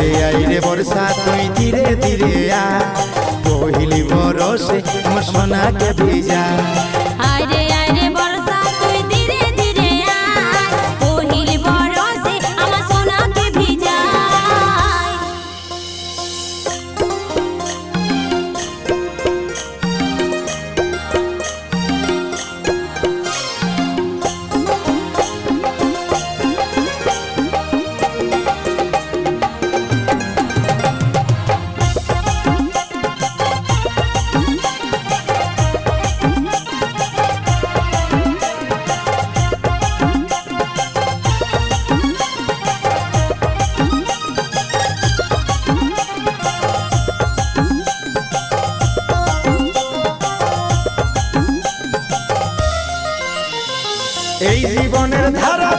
ধীরে আইরে বর্ষা তুই ধীরে ধীরে আ পহিলি বরসে মোর সোনাকে ভিজা। এই জীবনের ধারা